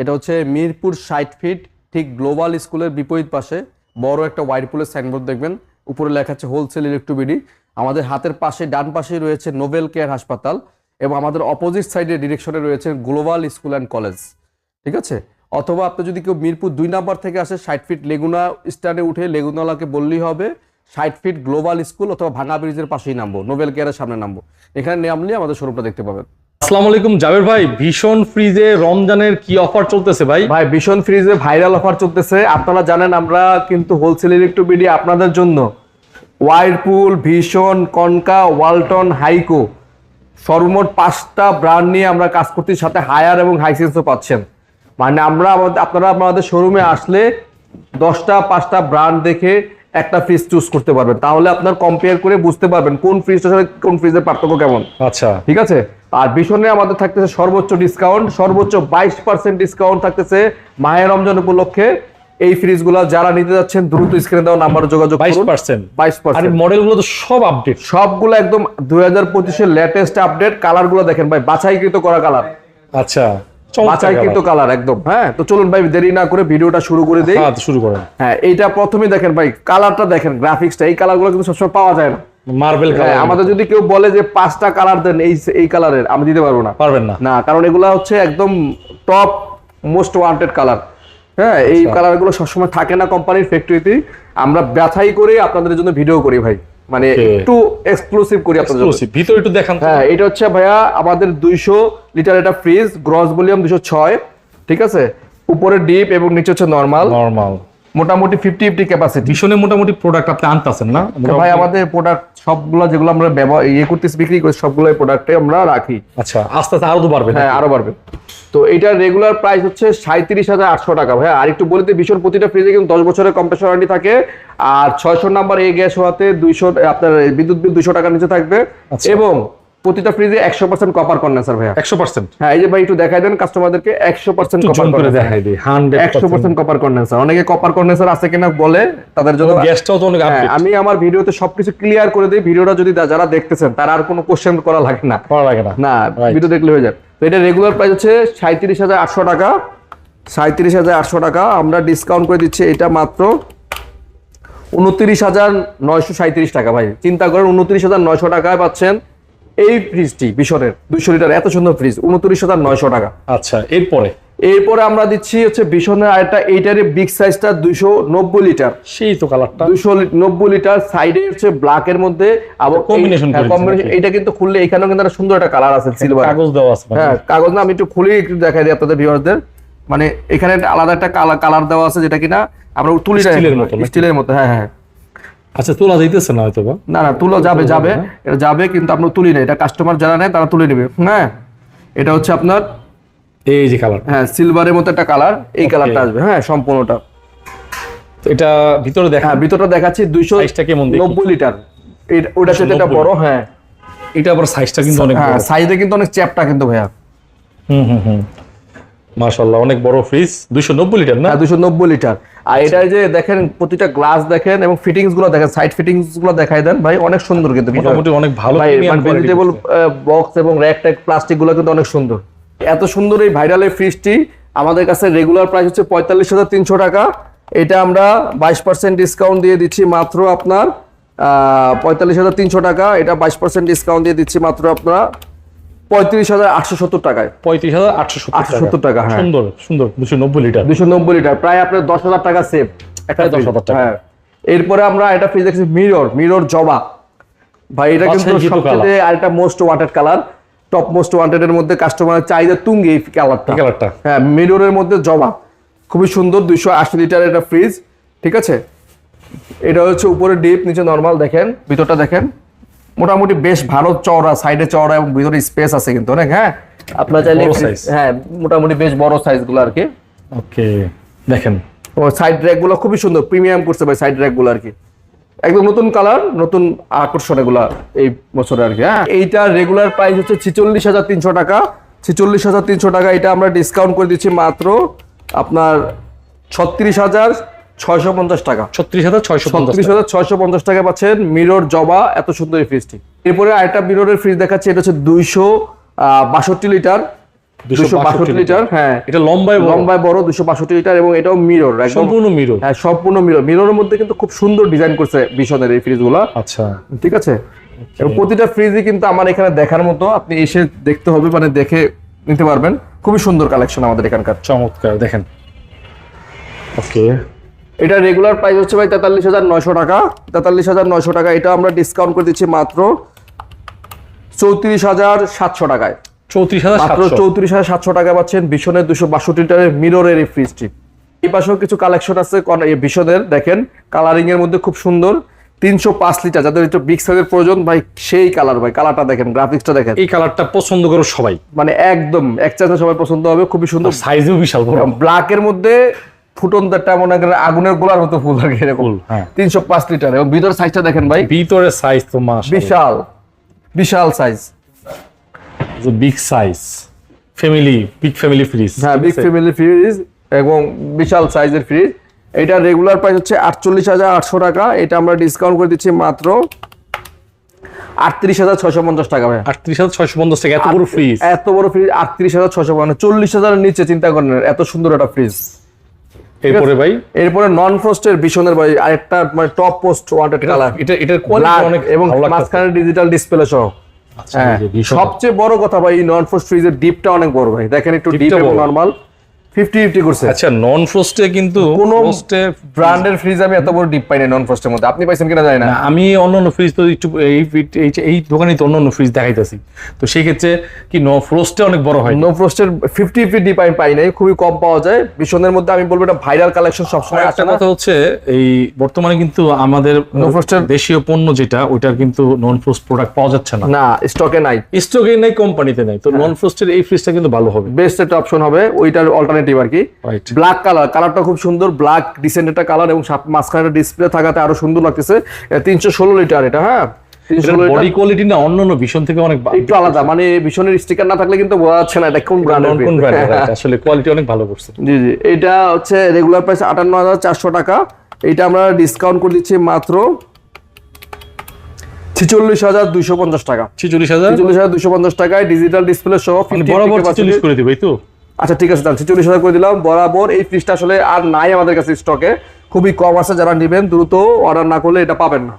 এটা হচ্ছে মিরপুর ষাট ফিট ঠিক গ্লোবাল স্কুলের বিপরীত পাশে। বড় একটা হোয়াইট পুলের সাইনবোর্ড দেখবেন। উপরে লেখা আছে হোলসেল ইলেকট্রোবিডি আমাদের হাতের পাশে, ডান পাশে রয়েছে নোবেল কেয়ার হাসপাতাল এবং আমাদের অপোজিট সাইডে ডিরেকশনে রয়েছে গ্লোবাল স্কুল অ্যান্ড কলেজ ঠিক আছে? অথবা আপনি যদি কেউ মিরপুর দুই নাম্বার থেকে আসে, ষাট ফিট লেগুনা স্ট্যান্ডে উঠে লেগুনালাকে বললেই হবে, ষাট ফিট গ্লোবাল স্কুল অথবা ভাঙা ব্রিজের পাশেই নামবো, নোবেল কেয়ারের সামনে নামবো। এখানে নামলে আমাদের শোরুমটা দেখতে পাবেন। আসসালামু আলাইকুম জাবের ভাই ভীষণ ফ্রিজে রমজানের কি অফার চলতেছে ভাই? ভাই ভীষণ ফ্রিজে ভাইরাল অফার চলতেছে। আপনারা জানেন আমরা কিন্তু হোলসেল ইলেকট্রোবিডি আপনাদের জন্য। ওয়াইরপুল ভীষণ কনকা ওয়ালটন হাইকো সর্বমোট পাঁচটা ব্র্যান্ড নিয়ে আমরা কাজ করছি সাথে হায়ার এবং হাইসেন্সও পাচ্ছেন। মানে আমরা আমাদের আপনারা আমাদের শোরুমে আসলে দশটা পাঁচটা ব্র্যান্ড দেখে একটা ফ্রিজ চুজ করতে পারবেন। তাহলে আপনার কম্পেয়ার করে বুঝতে পারবেন কোন ফ্রিজটার সাথে কোন ফ্রিজের পার্থক্য কেমন। আচ্ছা। ঠিক আছে? আর ভীষণে আমাদের থাকতেছে সর্বোচ্চ ডিসকাউন্ট সর্বোচ্চ বাইশ পার্সেন্ট ডিসকাউন্ট থাকতেছে মাহের রমজান উপলক্ষে। এই ফ্রিজগুলো যারা নিতে যাচ্ছেন দ্রুত স্ক্রিনে দেওয়া নাম্বারে যোগাযোগ বাইশ করুন পার্সেন্ট বাইশ আর মডেলগুলো তো সব আপডেট সবগুলো একদম দুই হাজার পঁচিশের লেটেস্ট আপডেট কালারগুলো দেখেন ভাই বাছাইকৃত করা কালার আচ্ছা চমৎকার বাছাইকৃত কালার একদম। হ্যাঁ তো চলুন ভাই দেরি না করে ভিডিওটা শুরু করে দেই। হ্যাঁ শুরু করেন। হ্যাঁ এইটা দেখেন ভাই কালারটা দেখেন গ্রাফিক্সটা এই কালারগুলো কিন্তু সবসময় পাওয়া যায় না। মার্বেল হ্যাঁ, কালার আমাদের যদি কেউ বলে যে পাঁচটা কালার দেন এই এই কালারের আমি দিতে পারব না। পারবেন না। না কারণ এগুলা হচ্ছে একদম টপ মোস্ট ওয়ান্টেড কালার হ্যাঁ এই আচ্ছা। কালারগুলো সবসময় থাকে না কোম্পানির ফ্যাক্টরিতে আমরা ব্যথাই করে আপনাদের জন্য ভিডিও করি ভাই। মানে একটু এক্সক্লুসিভ করি আপনাদের জন্য। ভিতরে একটু দেখান হ্যাঁ এটা হচ্ছে ভাইয়া আমাদের দুইশো লিটার এটা ফ্রিজ গ্রস ভলিউম দুশো ছয় ঠিক আছে? উপরে ডিপ এবং নিচে হচ্ছে নর্মাল নরমাল মোটামুটি ফিফটি ফিফটি ক্যাপাসিটি ভীষণে মোটামুটি প্রোডাক্ট আপনি আনতেছেন না? ভাই আমাদের প্রোডাক্ট সবগুলো যেগুলো আমরা ব্যবহার ইয়ে করতেছি বিক্রি করি সবগুলো প্রোডাক্টে আমরা রাখি। আচ্ছা আস্তে আস্তে আরও তো বাড়বে হ্যাঁ আরও বাড়বে। তো এটার রেগুলার প্রাইস হচ্ছে সাঁত্রিশ হাজার আটশো টাকা। ভাই আর একটু বলতে ভীষণ প্রতিটা ফ্রিজে কিন্তু দশ বছরের কম্প্রেসর ওয়ারেন্টি থাকে। আর ছয়শো নাম্বার এই গ্যাস হওয়াতে দুইশো আপনার বিদ্যুৎ বিল দুইশো টাকার নিচে থাকবে। আচ্ছা। এবং প্রতিটা ফ্রিজে একশো পার্সেন্ট কপার কন্ডেন্সার ভাইয়া। একশো পার্সেন্ট হ্যাঁ এই যে ভাই একটু দেখাই দেন কাস্টমারদেরকে একশো পার্সেন্ট কপার করে দেখাই দিই হান্ড্রেড একশো পার্সেন্ট কপার কন্ডেন্সার অনেকে কপার কন্ডেন্সার আছে কিনা বলে তাদের জন্য গ্যাসটাও তো অনেক হ্যাঁ, আমি আমার ভিডিওতে সবকিছু ক্লিয়ার করে দিই। ভিডিওটা যদি যারা দেখতেছেন তারা আর কোনো কোশ্চেন করা লাগে না। করা লাগে না। না ভিডিও দেখলে হয়ে যায়। তো এটা রেগুলার প্রাইস হচ্ছে সাঁত্রিশ হাজার আটশো টাকা। সাঁত্রিশ হাজার আটশো টাকা আমরা ডিসকাউন্ট করে দিচ্ছি এটা মাত্র উনত্রিশ হাজার নয়শো সাঁত্রিশ টাকা ভাই। চিন্তা করেন উনত্রিশ হাজার নয়শো টাকায় পাচ্ছেন এই ফ্রিজটি বিশরের দুইশো লিটার এত সুন্দর ফ্রিজ উনত্রিশ হাজার নয়শো টাকা। আচ্ছা এরপরে? এরপরে আমরা দিচ্ছি হচ্ছে বিশনের আরেকটা এইটারে বিগ সাইজটা দুইশো নব্বই লিটার। সেই তো কালারটা দুশো নব্বই লিটার সাইডে হচ্ছে ব্ল্যাক এর মধ্যে আবার হ্যাঁ, করেছে। combination- এটা কিন্তু খুললে এখানেও কিন্তু একটা সুন্দর একটা কালার আছে সিলভার কাগজ দেওয়া আছে। হ্যাঁ কাগজ না আমি একটু খুলে একটু দেখাই দিই আপনাদের ভিউয়ারদের মানে এখানে একটা আলাদা একটা কালার দেওয়া আছে যেটা কিনা আমরা তুলি Steel-এর মতো স্টিলের মতো হ্যাঁ হ্যাঁ। আচ্ছা তোলা যাইতেছে না হয়তো না না তুলো যাবে যাবে। হ্যাঁ। এটা যাবে কিন্তু আপনার তুলি না এটা কাস্টমার যারা নেয় তারা তুলে নেবে। হ্যাঁ? এটা হচ্ছে আপনার এই যে কালার হ্যাঁ সিলভারের মতো একটা কালার এই কালারটা আসবে। হ্যাঁ সম্পূর্ণটা। এটা ভিতরে দেখা হ্যাঁ ভিতরটা দেখাচ্ছি। দুইশো সাইজটা নব্বই লিটার। ওটা 290 বড় হ্যাঁ। এটা আবার সাইজটা কিন্তু অনেক হ্যাঁ বড়। সাইজে কিন্তু অনেক চ্যাপটা কিন্তু ভাইয়া। হুম হুম হুম। মাশাআল্লাহ অনেক বড় ফ্রিজ 290 লিটার না? হ্যাঁ দুশো নব্বই লিটার। আর এটা যে দেখেন প্রতিটা গ্লাস দেখেন এবং ফিটিংসগুলো দেখেন সাইড ফিটিংসগুলো দেখাই দেন। ভাই অনেক সুন্দর কিন্তু মোটামুটি অনেক ভালো ভেজিটেবল বক্স এবং র্যাক ট্যাক প্লাস্টিকগুলো কিন্তু অনেক সুন্দর। এত সুন্দর এই ভাইরালের ফ্রিজটি আমাদের কাছে রেগুলার প্রাইস হচ্ছে পঁয়তাল্লিশ হাজার তিনশো টাকা। এটা আমরা বাইশ পার্সেন্ট ডিসকাউন্ট দিয়ে দিচ্ছি মাত্র আপনার পঁয়তাল্লিশ হাজার তিনশো টাকা। এটা বাইশ পার্সেন্ট ডিসকাউন্ট দিয়ে দিচ্ছি মাত্র আপনার পঁয়ত্রিশ হাজার আটশো সত্তর টাকায়। পঁয়ত্রিশ হাজার আটশো আটশো টাকা, হ্যাঁ। সুন্দর সুন্দর দুশো নব্বই লিটার। দুশো নব্বই লিটার প্রায় আপনার দশ হাজার টাকা সেভ একটা 10,000 fridge। টাকা। হ্যাঁ। এরপরে আমরা এটা ফ্রিজ দেখছি মিরর মিরর জবা। ভাই এটা কিন্তু সবচেয়ে আরেকটা most wanted colour top most wanted এর মধ্যে কাস্টমারের চাহিদা তুঙ্গে এই কালারটা কালারটা হ্যাঁ মিররের মধ্যে জবা। খুবই সুন্দর দুইশো আশি লিটারের একটা ফ্রিজ ঠিক আছে? এটা হচ্ছে উপরে ডিপ নিচে নর্মাল দেখেন ভিতরটা দেখেন। মোটামুটি বেশ ভালো চওড়া সাইডে চওড়া এবং ভিতরে স্পেস আছে কিন্তু অনেক হ্যাঁ? আপনার চাইলে হ্যাঁ মোটামুটি বেশ বড় সাইজগুলো আর কি। ওকে দেখেন। ও সাইড র্যাকগুলো খুবই সুন্দর প্রিমিয়াম করছে ভাই সাইড র্যাকগুলো আর কি। একদম নতুন কালার নতুন আকর্ষণ এগুলা এই বছরে আর কি হ্যাঁ? এইটা রেগুলার প্রাইস হচ্ছে ছিচল্লিশ হাজার তিনশো টাকা। ছিচল্লিশ হাজার তিনশো টাকা এটা আমরা ডিসকাউন্ট করে দিচ্ছি মাত্র আপনার ছত্রিশ হাজার ছয়শো পঞ্চাশ টাকা। ছত্রিশ হাজার ছয়শো ছত্রিশ হাজার ছয়শো পঞ্চাশ টাকা পাচ্ছেন মিরর জবা এত সুন্দর এই ফ্রিজটি এরপরে আরেকটা মিররের ফ্রিজ দেখাচ্ছে এটা হচ্ছে দুইশো বাষট্টি লিটার। দুশো বাষট্টি লিটার হ্যাঁ। এটা লম্বায় লম্বায় বড় দুশো বাষট্টি লিটার এবং এটাও মিরর সম্পূর্ণ মিরর হ্যাঁ সম্পূর্ণ মিরর মিররের মধ্যে কিন্তু খুব সুন্দর ডিজাইন করছে ভীষণের এই ফ্রিজগুলো আচ্ছা। ঠিক আছে? এবং প্রতিটা ফ্রিজই কিন্তু আমার এখানে দেখার মতো আপনি এসে দেখতে হবে মানে দেখে নিতে পারবেন। খুবই সুন্দর কালেকশন আমাদের এখানকার। চমৎকার দেখেন। ওকে এটা রেগুলার প্রাইস হচ্ছে ভাই তেতাল্লিশ হাজার নয়শো টাকা। তেতাল্লিশ হাজার নয়শো টাকা এটা আমরা ডিসকাউন্ট করে দিচ্ছি মাত্র চৌত্রিশ হাজার সাতশো টাকায়। চৌত্রিশ হাজার মাত্র চৌত্রিশ হাজার সাতশো টাকা পাচ্ছেন ভীষণের দুশো বাষট্টি লিটারের মিররের এই ফ্রিজটি এই পাশেও কিছু কালেকশন আছে ভীষণের দেখেন কালারিং এর মধ্যে খুব সুন্দর। তিনশো পাঁচ লিটার যাদের একটু বিগ সাইজের প্রয়োজন ভাই সেই কালার ভাই কালারটা দেখেন গ্রাফিক্সটা দেখেন। এই কালারটা পছন্দ করো সবাই। মানে একদম এক চাইতে সবাই পছন্দ হবে খুবই সুন্দর। সাইজও বিশাল বড়। ব্ল্যাক এর মধ্যে ফুটনটা মনে করেন আগুনের গোলার মতো ফুল থাকে এরকম। হ্যাঁ। তিনশো পাঁচ লিটার এবং ভিতর সাইজটা দেখেন ভাই। ভিতরে সাইজ তো মাস বিশাল বিশাল size big size family big family fridge হ্যাঁ বিগ ফ্যামিলি ফ্রিজ এবং বিশাল সাইজের ফ্রিজ এটা রেগুলার প্রাইস হচ্ছে আটচল্লিশ হাজার আটশো টাকা। এটা আমরা ডিসকাউন্ট করে দিচ্ছি মাত্র আটত্রিশ হাজার ছয়শো পঞ্চাশ টাকা ভাই। আটত্রিশ হাজার ছয়শো পঞ্চাশ টাকা। এত বড় ফ্রিজ এত বড় ফ্রিজ আটত্রিশ হাজার ছয়শো মানে চল্লিশ হাজারের নিচে চিন্তা করেন। এত সুন্দর একটা ফ্রিজ এরপরে ভাই? এরপরে নন ফ্রস্টের বিশনের ভাই আরেকটা মানে টপ পোস্ট ওয়ান্টেড কালার এটা এটার কোয়ালিটি অনেক এবং মাঝখানে ডিজিটাল ডিসপ্লে সহ। আচ্ছা, হ্যাঁ সবচেয়ে বড় কথা ভাই নন ফ্রস্ট ফ্রিজের ডিপটা অনেক বড় ভাই। দেখেন একটু ডিপ এবং নরমাল ফিফটি ফিফটি করছে। আচ্ছা নন ফ্রস্টে কিন্তু কোনো ফ্রস্টে ব্র্যান্ডের ফ্রিজ আমি এত বড় ডিপ পাই না নন ফ্রস্টের মধ্যে। আপনি পাইছেন কিনা জানি না। আমি অন্যান্য ফ্রিজ তো একটু এই এই এই দোকানে তো অন্যান্য ফ্রিজ দেখাইতেছি। তো সেই ক্ষেত্রে কি ন ফ্রস্টে অনেক বড় হয়? নো ফ্রস্টের ফিফটি ফিফটি ডিপ আমি পাই নাই খুবই কম পাওয়া যায়। ভীষণের মধ্যে আমি বলব এটা ভাইরাল কালেকশন সবসময় আসে না। কথা হচ্ছে এই বর্তমানে কিন্তু আমাদের frost এর- দেশীয় পণ্য যেটা ওইটার কিন্তু নন ফ্রস্ট প্রোডাক্ট পাওয়া যাচ্ছে না। না স্টকে নাই। স্টকে নাই কোম্পানিতে নাই। তো নন ফ্রস্টের এই ফ্রিজটা কিন্তু ভালো হবে। বেস্ট একটা অপশন হবে ওইটার অল্টারনেটিভ আর কি। ব্ল্যাক কালার কালারটা খুব সুন্দর ব্ল্যাক ডিসেন্ট একটা কালার এবং মাঝখানে ডিসপ্লে থাকাতে আরও সুন্দর লাগতেছে। তিনশো ষোলো লিটার এটা হ্যাঁ? বডি কোয়ালিটি না অন্যান্য ভীষণ থেকে অনেক একটু আলাদা মানে ভীষণের স্টিকার না থাকলে কিন্তু বোঝা যাচ্ছে না এটা কোন নন কোন ব্র্যান্ডের আসলে কোয়ালিটি অনেক ভালো করছে। জি জি। এটা হচ্ছে রেগুলার প্রাইস আটান্ন হাজার চারশো টাকা। এটা আমরা ডিসকাউন্ট করে দিচ্ছি মাত্র ছিচল্লিশ হাজার দুইশো পঞ্চাশ টাকা। ছিচল্লিশ হাজার? ছিচল্লিশ হাজার দুইশো পঞ্চাশ টাকায় ডিজিটাল ডিসপ্লে সহ মানে 50 বরাবর ছিচল্লিশ করে দিবে তো? আচ্ছা ঠিক আছে, তাহলে ছেচল্লিশ হাজার করে দিলাম। বরাবর এই ফ্রিজটা আসলে আর নাই আমাদের কাছে স্টকে খুবই কম আছে, যারা নেবেন দ্রুত অর্ডার না করলে এটা পাবেন না।